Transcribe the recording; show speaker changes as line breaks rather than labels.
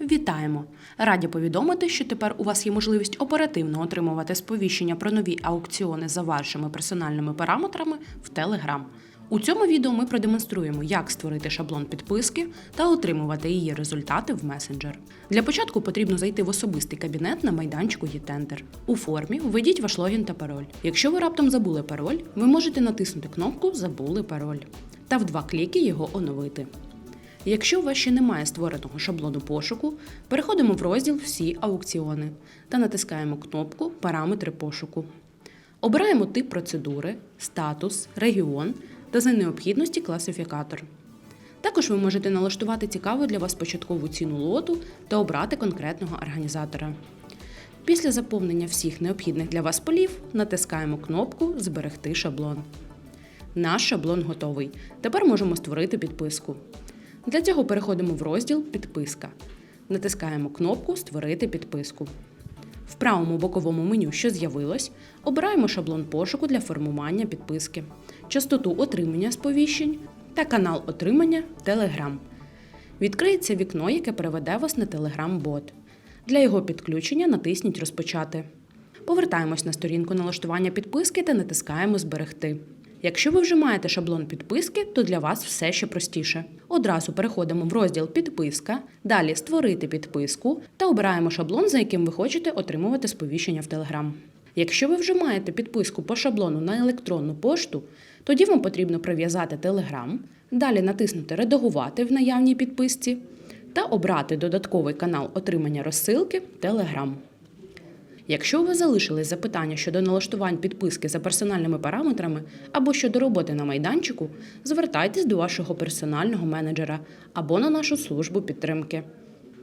Вітаємо! Раді повідомити, що тепер у вас є можливість оперативно отримувати сповіщення про нові аукціони за вашими персональними параметрами в Telegram. У цьому відео ми продемонструємо, як створити шаблон підписки та отримувати її результати в месенджер. Для початку потрібно зайти в особистий кабінет на майданчику «Єтендер». У формі введіть ваш логін та пароль. Якщо ви раптом забули пароль, ви можете натиснути кнопку Забули пароль та в два кліки його оновити. Якщо у вас ще немає створеного шаблону пошуку, переходимо в розділ Всі аукціони та натискаємо кнопку Параметри пошуку. Обираємо тип процедури, статус, регіон та за необхідності класифікатор. Також ви можете налаштувати цікаву для вас початкову ціну лоту та обрати конкретного організатора. Після заповнення всіх необхідних для вас полів натискаємо кнопку Зберегти шаблон. Наш шаблон готовий. Тепер можемо створити підписку. Для цього переходимо в розділ Підписка. Натискаємо кнопку Створити підписку. В правому боковому меню, що з'явилось, обираємо шаблон пошуку для формування підписки, частоту отримання сповіщень та канал отримання Telegram. Відкриється вікно, яке переведе вас на Telegram-бот. Для його підключення натисніть Розпочати. Повертаємось на сторінку налаштування підписки та натискаємо Зберегти. Якщо ви вже маєте шаблон підписки, то для вас все ще простіше. Одразу переходимо в розділ Підписка, далі Створити підписку та обираємо шаблон, за яким ви хочете отримувати сповіщення в Telegram. Якщо ви вже маєте підписку по шаблону на електронну пошту, тоді вам потрібно прив'язати Telegram, далі натиснути Редагувати в наявній підписці та обрати додатковий канал отримання розсилки Telegram. Якщо у вас залишились запитання щодо налаштувань підписки за персональними параметрами або щодо роботи на майданчику, звертайтесь до вашого персонального менеджера або на нашу службу підтримки.